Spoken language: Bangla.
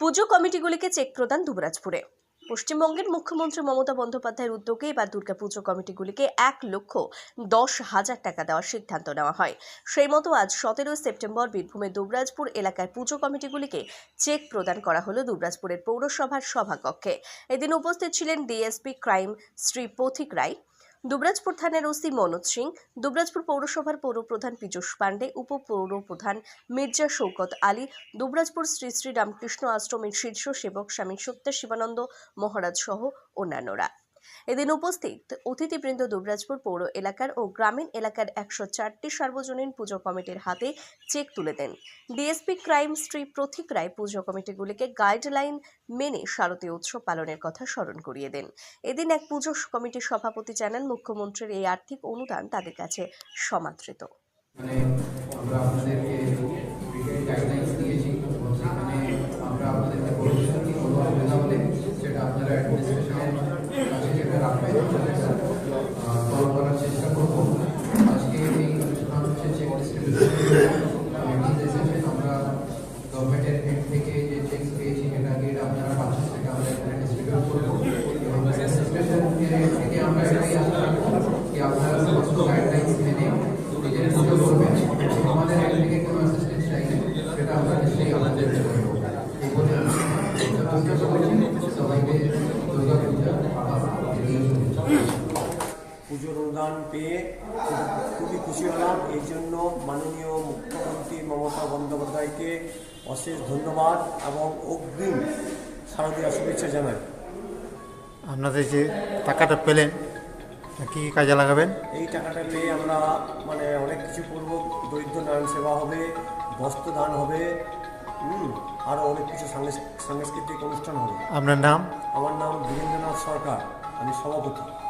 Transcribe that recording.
পুজো কমিটিগুলিকে চেক প্রদান দুবরাজপুরে। পশ্চিমবঙ্গের মুখ্যমন্ত্রী মমতা বন্দ্যোপাধ্যায়ের উদ্যোগে এবার দুর্গাপুজো কমিটিগুলিকে এক লক্ষ দশ হাজার টাকা দেওয়ার সিদ্ধান্ত নেওয়া হয়। সেই মতো আজ সতেরোই সেপ্টেম্বর বীরভূমের দুবরাজপুর এলাকায় পুজো কমিটিগুলিকে চেক প্রদান করা হলো দুবরাজপুরের পৌরসভার সভাকক্ষে। এদিন উপস্থিত ছিলেন ডিএসপি ক্রাইম শ্রী পথিক রায় দুবরাজপুর থানার ওসি মনোজ সিং, দুবরাজপুর পৌরসভার পৌরপ্রধান পীযুষ পাণ্ডে, উপপৌরপ্রধান মির্জা শৌকত আলী, দুবরাজপুর শ্রী শ্রী রামকৃষ্ণ আশ্রমের শীর্ষ সেবক স্বামী সত্য শিবানন্দ মহারাজ সহ অন্যান্যরা। এদিন উপস্থিত অতিথিবৃন্দ দুবরাজপুর পৌর এলাকার ও গ্রামীণ এলাকার একশো চারটি সার্বজনীন পুজো কমিটির হাতে চেক তুলে দেন। ডিএসপি ক্রাইম শ্রী প্রথিক রায় পুজো কমিটিগুলিকে গাইডলাইন মেনে শারদীয় উৎসব পালনের কথা স্মরণ করিয়ে দেন। এদিন এক পুজো কমিটির সভাপতি জানান, মুখ্যমন্ত্রীর এই আর্থিক অনুদান তাদের কাছে সমাদৃত। মানে আমরা আপনাদেরকে পুজোর অনুদান পেয়ে খুবই খুশি হলাম। এই জন্য মাননীয় মুখ্যমন্ত্রী মমতা বন্দ্যোপাধ্যায়কে অশেষ ধন্যবাদ এবং অগ্রিম শারদীয় শুভেচ্ছা জানাই। আপনাদের যে টাকাটা পেলেন কী কী কাজে লাগাবেন? এই টাকাটা পেয়ে আমরা মানে অনেক কিছু করব। দরিদ্র নারায়ণ সেবা হবে বস্ত্র দান হবে। হুম, আরও অনেক কিছু সাংস্কৃতিক সাংস্কৃতিক অনুষ্ঠান হবে। আপনার নাম? আমার নাম বীরেন্দ্রনাথ সরকার আমি সভাপতি।